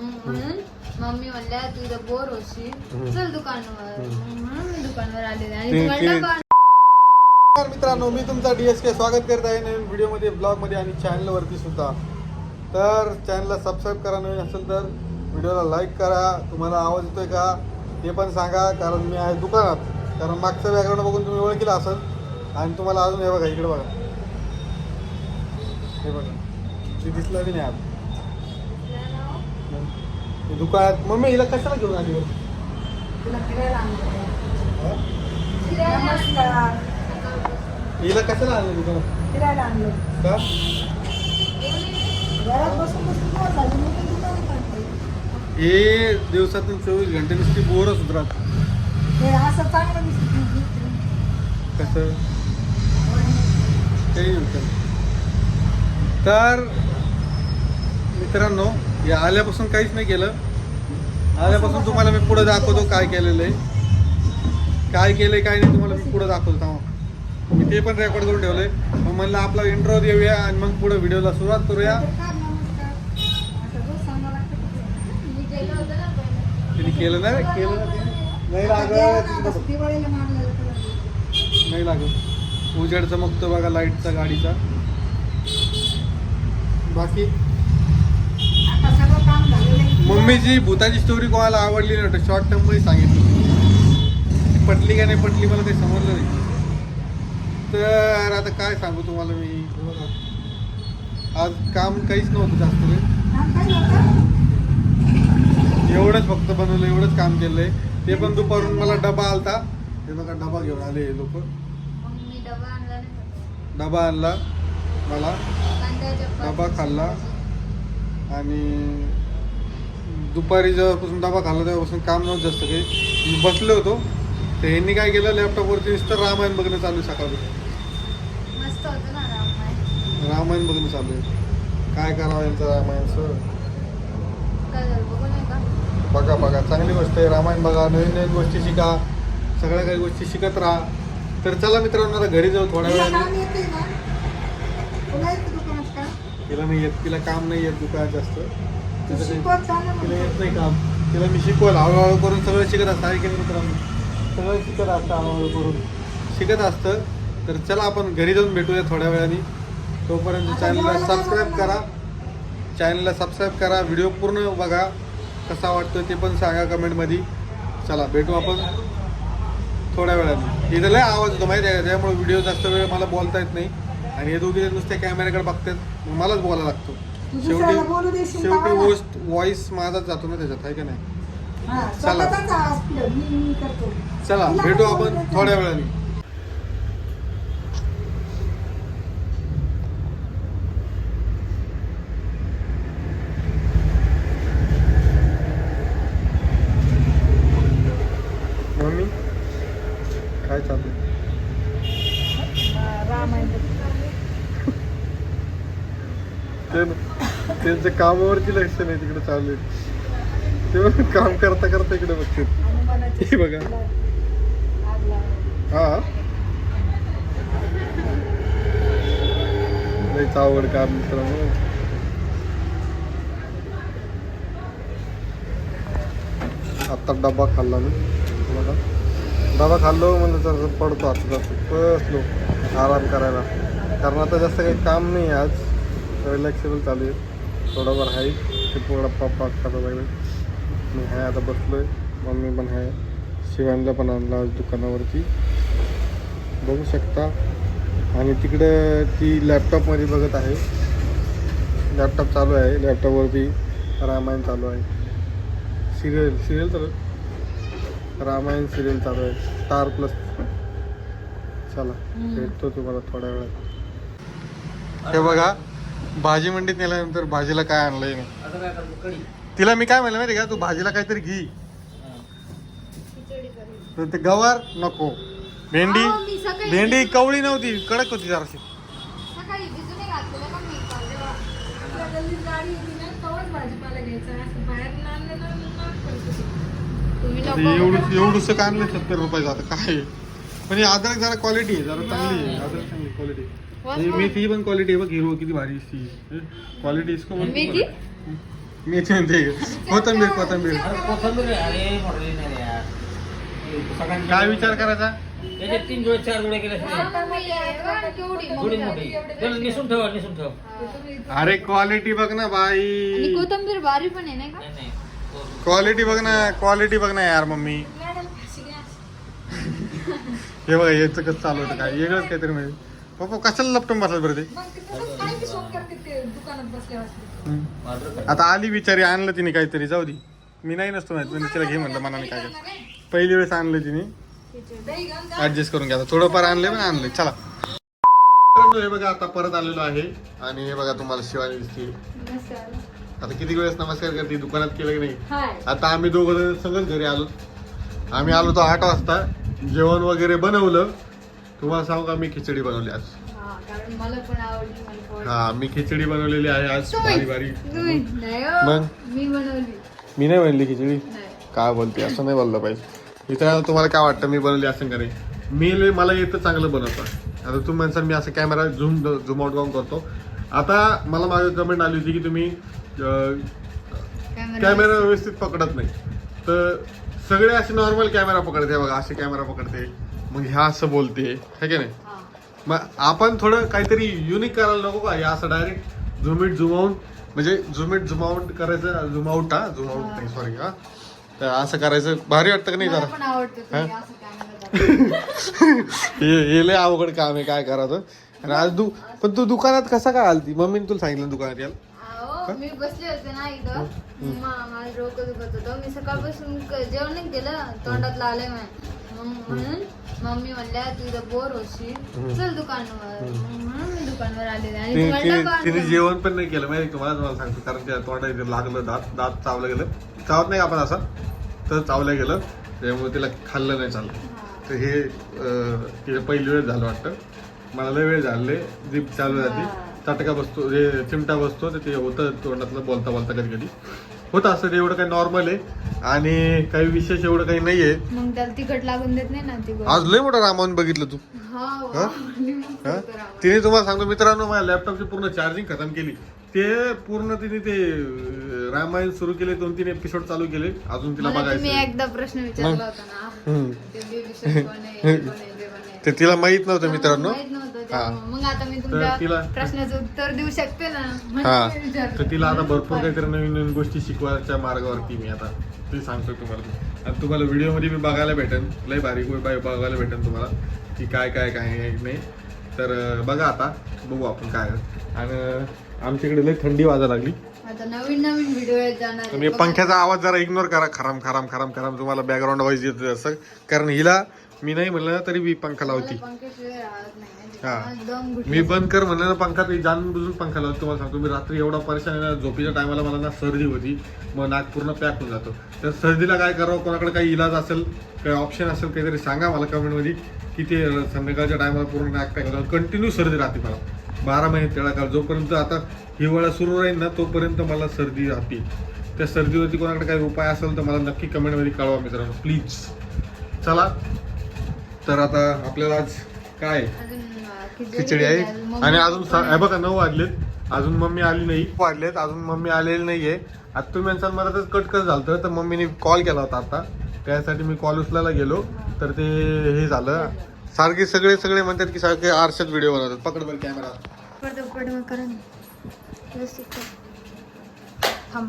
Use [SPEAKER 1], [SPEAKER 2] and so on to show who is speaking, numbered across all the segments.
[SPEAKER 1] मग म्हणून मम्मी म्हणल्या तू इथं बोर होशील. चल दुकानावर. म्हणून मी दुकानावर आलेले आणि तुम्हाला
[SPEAKER 2] नमस्कार मित्रांनो मी तुमचा डी एस के स्वागत करत आहे नवीन व्हिडिओमध्ये ब्लॉगमध्ये आणि चॅनलवरती सुद्धा. तर चॅनलला सबस्क्राईब करा नवीन असेल तर व्हिडिओला लाईक करा. तुम्हाला आवाज येतोय का? ते पण सांगा कारण मी आहे दुकानात. कारण मागचं बॅकग्राऊंड बघून तुम्ही ओळखलं असेल. आणि तुम्हाला अजून हे बघा इकडे बघा. हे बघा. ते दिसलं बी नाही आत. दुकानात. मम्मी हिला कशाला घेऊन आली बरं?
[SPEAKER 3] तुला फिरायला आणलं
[SPEAKER 2] हा?
[SPEAKER 3] नमस्कार.
[SPEAKER 2] हिला कशाला आणलं दुकानात?
[SPEAKER 3] फिरायला आणलं.
[SPEAKER 2] का?
[SPEAKER 3] घरात बसून बसून बोर झाली मी पण दुकानात काढते.
[SPEAKER 2] हे दिवसातून चोवीस घंटे नुसती बोरच होत राहत
[SPEAKER 3] हे असं चांगलं दिसत
[SPEAKER 2] कसं? काही नव्हतं तर मित्रांनो हे आल्यापासून काहीच नाही केलं. आल्यापासून तुम्हाला मी पुढे दाखवतो काय केलेलं आहे. काय केलंय काय नाही तुम्हाला मी पुढे दाखवतो तेव्हा मी ते पण रेकॉर्ड करून ठेवलंय. मग म्हणलं आपला इंट्रो देऊया आणि मग पुढे व्हिडिओला सुरुवात करूया.
[SPEAKER 1] केलं
[SPEAKER 2] तिने केलं नाही केलं नाही
[SPEAKER 3] आता
[SPEAKER 2] लागत.
[SPEAKER 3] देवाला आता
[SPEAKER 2] नाही उजेड चमकतो बघा लाईटचा गाडीचा. बाकी
[SPEAKER 3] आता सगळं काम झालेलं आहे.
[SPEAKER 2] मम्मीची भूताची स्टोरी कोणाला आवडली नाही वाटतं? शॉर्ट टर्ममध्ये सांगितलं पटली का नाही पटली मला काही समजलं नाही. तर आता काय सांगू तुम्हाला मी? आज काम काहीच नव्हतं जास्त
[SPEAKER 3] नव्हतं?
[SPEAKER 2] एवढंच फक्त बनवलं एवढंच काम केलंय. ते पण दुपारून मला डबा आलता. ते बघा डबा घेऊन आले हे लोक.
[SPEAKER 1] डबा आणला
[SPEAKER 2] मला. डबा खाल्ला. आणि दुपारी जेव्हापासून डबा खाल्ला तेव्हापासून काम नव्हतं जास्त काही. बसलो होतो. तर यांनी काय केलं? लॅपटॉपवरती नुसतं रामायण बघणं चालू
[SPEAKER 1] मस्त होतं ना रामायण.
[SPEAKER 2] रामायण बघणं चालू आहे. काय करावं यांचं रामायणचं
[SPEAKER 1] काय झालं? बघू नाही का?
[SPEAKER 2] बघा बघा. चांगली गोष्ट आहे. रामायण बघा. नवीन नवीन गोष्टी शिका. सगळ्या काही गोष्टी शिकत राहा. तर चला मित्रांनो आता घरी जाऊ थोड्या
[SPEAKER 3] तुला
[SPEAKER 2] वेळाने.
[SPEAKER 3] काम येते ना? तुला येतं दुकानात का?
[SPEAKER 2] तिला नाही येत. तिला काम नाही येत दुकानात जास्त.
[SPEAKER 3] शिकवत
[SPEAKER 2] तिला. येत नाही काम. तिला मी शिकवल हळूहळू करून सगळं शिकत असतं. नाही मित्रांनो सगळं शिकत असतं हळूहळू करून. शिकत असतं. तर चला आपण घरी जाऊन भेटूया थोड्या वेळाने. तोपर्यंत
[SPEAKER 3] आता
[SPEAKER 2] चॅनलला
[SPEAKER 3] जेवायला
[SPEAKER 2] सबस्क्राईब करा. चॅनलला सबस्क्राईब करा. व्हिडिओ पूर्ण बघा. कसा वाटतो ते पण सांगा कमेंटमध्ये. चला भेटू आपण थोड्या वेळाने. इथं लय आवाज होतो माहिती आहे का? त्यामुळे व्हिडिओ जास्त वेळ मला बोलता येत नाही. आणि हे दोघे नुसत्या कॅमेऱ्याकडे बघतात. मग मलाच बोलायला लागतो.
[SPEAKER 3] दुसऱ्याला बोलू
[SPEAKER 2] शेवटी
[SPEAKER 3] मला?
[SPEAKER 2] वोस्ट व्हॉइस माझाच जातो ना त्याच्यात आहे का नाही
[SPEAKER 3] हा,
[SPEAKER 2] चला.
[SPEAKER 3] स्वतःचाच आवाज पुढं मी मी करतो
[SPEAKER 2] चला
[SPEAKER 3] तिला
[SPEAKER 2] भेटू
[SPEAKER 3] पण
[SPEAKER 2] आपण
[SPEAKER 3] देत
[SPEAKER 2] थोड्या. वेळाने मम्मी काय चालू
[SPEAKER 3] हा, रामायण
[SPEAKER 2] ते त्यांच्या कामावरती लक्ष नाही तिकडे चालू आहे ते काम करता करता इकडे बघते हे बघा. हा? लयच आवड काम मित्रांनो. आता डबा खाल्ला मी. बघा. डबा खाल्लो म्हणलं तर पडतो आता. जास्त बसलो आराम करायला. कारण आता जास्त काही काम नाही आज. रिलॅक्सेबल चालू आहे थोडंफार आहे. ते पोळा पप्पा खाता लागले मी आहे आता बसलोय. मम्मी पण आहे. शिवानला पण आणला आज दुकानावरती. बघू शकता. आणि तिकडं ती लॅपटॉपमध्ये बघत आहे. लॅपटॉप चालू आहे. लॅपटॉपवरती रामायण चालू आहे. सिरियल सिरियल चालू आहे? रामायण सिरियल चालू आहे. स्टार प्लस चला. भेटतो तुम्हाला थोड्या वेळात. हे बघा. भाजी मंडीत नेल्यानंतर भाजीला काय आणलंय मी तिला मी काय म्हणलं माहिती का तू भाजीला काहीतरी घे. तर ते गवार नको भेंडी
[SPEAKER 1] अहो, मी सकाळी-
[SPEAKER 2] भेंडी कवळी नव्हती कडक होती जराशी
[SPEAKER 1] सकाळी भिजून नाही घातलेलं का मी तेव्हा.
[SPEAKER 3] आपल्या गल्लीत गाडी येते ना तेव्हाच भाजीपाला घ्यायचा असं बाहेर आणलं ना महाग पडतं ते.
[SPEAKER 1] तुम्ही
[SPEAKER 2] आता
[SPEAKER 1] नको
[SPEAKER 2] एवढं एवढंसं का आणलं सत्तर रुपयाचं आता काय आहे? पण हे अद्रक जरा क्वालिटी आहे जरा चांगली आहे अद्रक चांगली क्वालिटी. मेथी पण क्वालिटी आहे बघ हिरो किती भारी दिसती क्वालिटी इसको
[SPEAKER 1] मेथी?
[SPEAKER 2] मेथी म्हणते. कोथंबीर कोथंबीर.
[SPEAKER 4] अरे कोथिंबीर अरे मोठे नाही यार. सगळ्यांनी
[SPEAKER 2] काय विचार करायचा?
[SPEAKER 4] याच्यात तीन जोडे चार जोडे केले थोडी
[SPEAKER 1] मोठी
[SPEAKER 4] त्याला निसून ठेवा निसून ठेवा.
[SPEAKER 1] हा.
[SPEAKER 2] अरे क्वालिटी बघ ना बाई.
[SPEAKER 1] कोथंबीर बारी पण आहे नाही का?
[SPEAKER 4] नाही नाही.
[SPEAKER 2] क्वालिटी बघ ना क्वालिटी बघ ना यार मम्मी. हे बघा याचं कसं चालू होतं काय? वेगळंच काहीतरी म्हणजे पप्पा कशाला लपटून बसला बरं ते?
[SPEAKER 3] मग ते तसंच काय बी सोंग करते ते दुकानात बसल्या बसल्या
[SPEAKER 2] हम्म.
[SPEAKER 4] माझं
[SPEAKER 2] आता आली बिचारी आणलं तिने काहीतरी जाऊ दे. मी नाही नसतो माहीत पण तिला घे म्हणलं मनाने काय कर पहिली वेळेस आणलं तिने.
[SPEAKER 3] दही घालून जा.
[SPEAKER 2] ऍडजस्ट करून घ्या थोडंफार आणले पण आणलं चला. मित्रांनो, हे बघा आता परत आलेलो आहे. आणि हे बघा तुम्हाला शिवानी दिसते आता किती वेळेस नमस्कार करते? दुकानात केलं की नाही?
[SPEAKER 3] हाय.
[SPEAKER 2] आता आम्ही दोघं जण सगळंच घरी आलो. आम्ही आलो तो आठ वाजता. जेवण वगैरे बनवलं. तुम्हाला सांगू का मी खिचडी बनवली आज?
[SPEAKER 1] हा कारण मला पण आवडली मला पण आवडली.
[SPEAKER 2] हा मी खिचडी बनवलेली आहे आज बारी बारी
[SPEAKER 1] तुम्ही नाही हो.
[SPEAKER 2] मग?
[SPEAKER 1] मी बनवली.
[SPEAKER 2] मी नाही बनली खिचडी?
[SPEAKER 1] नाही.
[SPEAKER 2] काय बोलते असं नाही बोललं पाहिजे. मित्रांनो तुम्हाला काय वाटतं मी बनवली असं का नाही मी लय- मला येतं चांगलं बनवतं. आता तुम्ही म्हणसाल मी असं कॅमेरा झूम झूम आउट करून करतो. आता मला मागे कमेंट आली होती की तुम्ही अं,
[SPEAKER 1] कॅमेरा
[SPEAKER 2] कॅमेरा व्यवस्थित पकडत नाही. तर सगळे असे नॉर्मल कॅमेरा पकडते बघा असे कॅमेरा पकडते. मग ह्या असं बोलते हे की नाही. मग आपण थोडं काहीतरी युनिक करायला नको का? हे असं direct zoom in zoom out म्हणजे झूम इट झूम आउट करायचं झूम आउट हा? झूम आउट नाही सॉरी हा. तर असं करायचं भारी वाटतं का नाही जरा? हे? लय अवघड काम आहे काय करायचं आणि आज दु पण तू दुकानात कसा काय आलती? मम्मीने तुला सांगितलं दुकानात याल
[SPEAKER 1] मी बसले होते ना इथं. माझं डोकं दुखत होतं. मी सकाळपासून जेवण नाही केलं. तोंडात आलंय मग म्हणून मम्मी म्हणल्या तू इथं बोर होशील. चल दुकानवर. मग म्हणून मी दुकानवर आले आणि
[SPEAKER 2] तिने
[SPEAKER 1] तुम्हाला
[SPEAKER 2] तिने-
[SPEAKER 1] डबा
[SPEAKER 2] तिने
[SPEAKER 1] आणला.
[SPEAKER 2] जेवण पण नाही केलं. माहिती तुम्हाला? तुम्हाला सांगतो. कारण त्या तोंडात इथे लागलं दात दात चावलं गेलं. चावत नाही आपण असं? तर चावलं गेलं. त्यामुळे तिला खाल्लं नाही चाललं. तर हे अं, तिला पहिली वेळ झालं वाटतं. मला लय वेळ झाले. जीप चालू जाते चटका बसतो जे चिमटा बसतो तर ते होतं तोंडातलं बोलता बोलता कधी कधी होतं असं एवढं काही नॉर्मल आहे. आणि काही विशेष एवढं काही नाही आहे
[SPEAKER 1] मग त्याला तिखट लागून देत नाही ना.
[SPEAKER 2] आज लय मोठा रामावून बघितलं तू.
[SPEAKER 1] हा.
[SPEAKER 2] तिने तुम्हाला सांगतो मित्रांनो माझ्या लॅपटॉपची पूर्ण चार्जिंग खतम केली. ते पूर्ण तिने ते अं, रामायण सुरू केले दोन तीन एपिसोड चालू केले. अजून तिला
[SPEAKER 1] मला तुम्ही
[SPEAKER 2] बघायचं
[SPEAKER 1] एकदा प्रश्न विचारला होता ना?
[SPEAKER 2] हम्म.
[SPEAKER 1] ते baby shark कोण आहे, हे कोण आहे, ते कोण आहे.
[SPEAKER 2] ते तिला माहीत नव्हतं मित्रांनो.
[SPEAKER 1] माहीत. त्यामुळं. मग आता मी
[SPEAKER 2] तर
[SPEAKER 1] तुमच्या
[SPEAKER 2] तिला-
[SPEAKER 1] प्रश्नाचं उत्तर देऊ शकते ना म्हणून
[SPEAKER 2] हा.
[SPEAKER 1] मी विचारलं.
[SPEAKER 2] तर तिला आता भरपूर काहीतरी नवीन नवीन गोष्टी शिकवायच्या मार्गावरती मी आता. ते सांगतो तुम्हाला. आणि तुम्हाला व्हिडिओमध्ये मी बघायला भेटेन. लय भारी गोष्ट बाय- बघायला भेटेन तुम्हाला. की काय काय काय आहे, नाही. तर अं, बघा आता. बघू आपण काय आहे. आणि अं, आमच्याकडे लय थंडी वाजायला लागली.
[SPEAKER 1] आता नवीन नवीन व्हिडिओ येत जाणार आहे.
[SPEAKER 2] तुम्ही
[SPEAKER 1] बघा.
[SPEAKER 2] पंख्याचा आवाज जरा इग्नोर करा. खराम खराम खराम खराम. तुम्हाला बॅकग्राऊंड वाईज येत असं कारण हिला मी नाही म्हणलं तरी मी पंखा लावती.
[SPEAKER 1] मला पंख्याशिवाय राहत नाही. माहिती
[SPEAKER 2] हा. मी बंद कर म्हणलं ना पंखा ते जाणून बुजून पंखा लावतो. तुम्हाला सांगतो मी रात्री एवढा परेशान आहे ना झोपीच्या टायमाला मला ना सर्दी होती. मग नाक पूर्ण पॅक होऊन जातो. तर सर्दीला काय करावं कोणाकडे काही इलाज असेल काही ऑप्शन असेल काहीतरी सांगा मला कमेंटमध्ये की ते संध्याकाळच्या टायमाला पूर्ण नाक पॅक होतं. कंटिन्यू सर्दी राहते मला. बारा महिने तेळा काळ. जोपर्यंत आता हिवाळा सुरू राहील ना तोपर्यंत मला सर्दी राहते. त्या सर्दीवरती कोणाकडे काही उपाय असेल तर मला नक्की कमेंटमध्ये कळवा मित्रांनो. प्लीज चला. तर आता आपल्याला आज काय? खिचडी आहे. आणि अजून हे
[SPEAKER 1] आहे.
[SPEAKER 2] बघा नऊ वाजलेत. अजून मम्मी आली नाही. वाजलेत अजून मम्मी आलेली नाहीये. आता तुम्ही यांचा मधातच कट कट झालं तर मम्मीने कॉल केला होता आता. त्यासाठी मी कॉल उचलायला गेलो. तर ते हे झालं. सारखे सगळे सगळे म्हणतात की सारखे आरशात व्हिडिओ बनवतात. पकड बरं कॅमेरा.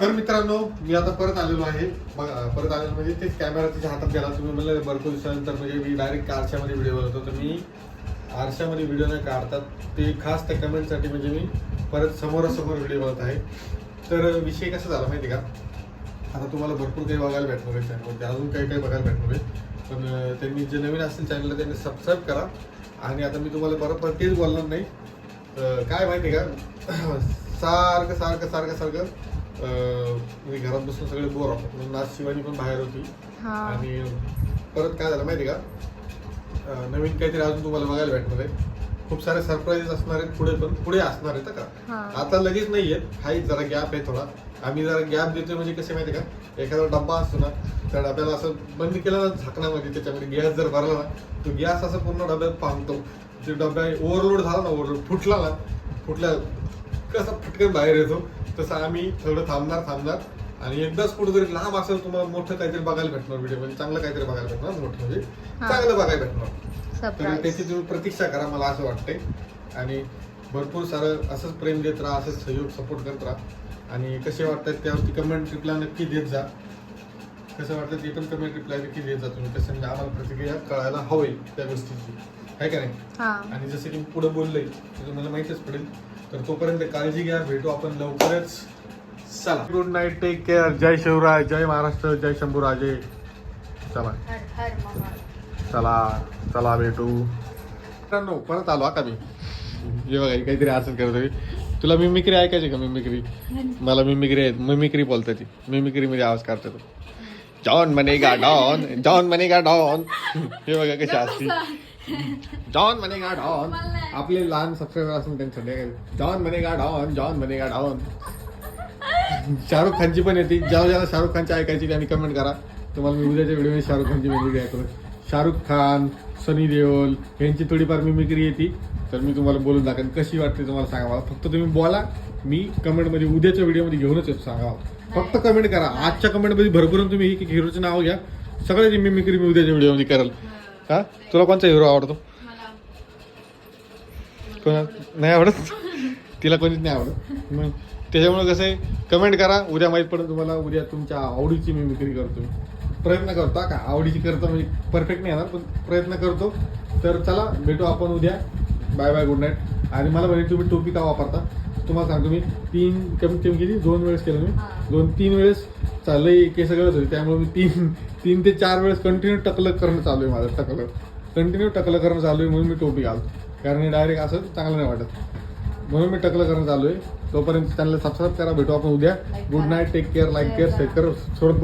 [SPEAKER 2] तर मित्रांनो मी आता परत आलेलो आहे. बघा परत आलेलो म्हणजे तेच कॅमेरा तिच्या हातात गेला. तुम्ही म्हणलं भरपूर दिवसानंतर म्हणजे मी डायरेक्ट आरशामध्ये व्हिडिओ बनवतो. तर मी आरशामध्ये व्हिडिओ नाही काढतात. ते खास त्या कमेंटसाठी म्हणजे मी परत समोरासमोर व्हिडिओ बनवत आहे. तर विषय कसा झाला माहिती का? आता तुम्हाला भरपूर काही बघायला भेटणार आहे चॅनलमध्ये अजून काही काही बघायला भेटणार आहे. पण त्यांनी जे नवीन असतील चॅनलला त्यांनी सबस्क्राईब करा. आणि आता मी तुम्हाला परत परत तेच बोलणार नाही. काय माहिती का? सारखं सारखं सारखं सारखं मी घरात बसून सगळे बोर होतात म्हणून आज शिवानी पण बाहेर होती. आणि परत काय झालं माहिती का? नवीन काहीतरी अजून तुम्हाला बघायला भेटणार आहे. खूप सारे सरप्राईजेस असणार आहेत पुढे पण पुढे असणार आहेत का. आता लगेच नाही आहेत. हाही जरा गॅप आहे थोडा. आम्ही जरा गॅप देतोय म्हणजे कसे माहिती का? एखादा डब्बा असतो ना त्या डब्याला असं बंद केलं ना झाकणामध्ये त्याच्यामध्ये गॅस जर भरला ना तो गॅस असं पूर्ण डब्यात पाहतो ते डब्या ओव्हरलोड झाला ना ओव्हरलोड फुटला ना फुटल्या कसा फटकन बाहेर येतो तसं आम्ही थोडं थांबणार थांबणार. आणि एकदाच कुठेतरी लांब असेल तुम्हाला मोठं काहीतरी बघायला भेटणार व्हिडिओ म्हणजे चांगलं काहीतरी बघायला भेटणार मोठं म्हणजे. चांगलं बघायला भेटणार. तर त्याची तुम्ही प्रतीक्षा करा मला असं वाटतंय. आणि भरपूर सारं असंच प्रेम देत राहा असंच सहयोग सपोर्ट करत राहा. आणि कसे वाटतात त्यावरती कमेंट रिप्लाय नक्की देत जा. कसं वाटतं ते पण कमेंट रिप्लाय नक्की देत जा तुम्ही. कसं म्हणजे आम्हाला प्रतिक्रिया कळायला हवी त्या गोष्टीची. आहे का नाही? आणि जसं की मी पुढे बोललोय तुम्हाला माहितीच पडेल. तर तोपर्यंत काळजी घ्या भेटू आपण लवकरच. चला। गुड नाईट टेक केअर जय शिवराय जय महाराष्ट्र जय शंभूराजे चला।
[SPEAKER 1] हर हर महा
[SPEAKER 2] चला चला भेटू मित्रांनो परत आलो का मी? हे बघा काहीतरी असं करतो मी तुला मिमिक्री ऐकायची का मिमिक्री मला मिमिक्री आहे मिमिक्री बोलते ती. मिमिक्री मध्ये आवाज़ काढते तो. John Banega Don John Banega don हे बघा कशी असते. जॉन बनेगा डॉन आपले लहान सबस्क्रायबर असून त्यांचं John Banega Don John Banega Don Shahrukh खानची पण येते. ज्याला ज्याला शाहरुख खानची ऐकायची त्यांनी कमेंट करा. तुम्हाला मी उद्याच्या व्हिडिओमध्ये शाहरुख खानची मिमिक्री ऐकतो शाहरुख खान सनी देओल यांची थोडीफार मिमिक्री येते. तर मी तुम्हाला बोलून दाखवेन. कशी वाटते तुम्हाला सांगा मला फक्त तुम्ही बोला. मी कमेंटमध्ये उद्याच्या व्हिडिओमध्ये घेऊनच सांगा. फक्त कमेंट करा. आजच्या कमेंटमध्ये भरपूर तुम्ही एक हिरोचं नाव घ्या. सगळ्याची मिमिक्री मी उद्याच्या व्हिडिओमध्ये करेल. हा. तुला कोणता हिरो आवडतो? कोणा नाही आवडत? तिला कोणीच नाही आवडत. मग त्याच्यामुळे कसं आहे? कमेंट करा. उद्या माहीत पडेल तुम्हाला. उद्या तुमच्या आवडीची मी विक्री करतो प्रयत्न करतो का? आवडीची करतो म्हणजे परफेक्ट नाही येणार पण प्रयत्न करतो. तर चला भेटू आपण उद्या. बाय बाय गुड नाईट आणि मला म्हणे तुम्ही टोपी का वापरता? तुम्हाला सांगतो मी. तीन कमीत कमी किती? दोन वेळेस केलं मी. दोन तीन वेळेस चाललंय केस गळत होते त्यामुळे मी तीन तीन ते चार वेळेस कंटिन्यू टकलं करणं चालू आहे माझं टकलं. कंटिन्यू टकलं करणं चालू आहे म्हणून मी टोपी घालतो. कारण हे डायरेक्ट असं चांगलं नाही वाटत. म्हणून मी टकलं करणं चालू आहे तोपर्यंत चॅनल सबस्क्राईब करा भेटू आपण उद्या good night take care like care share कर सोडत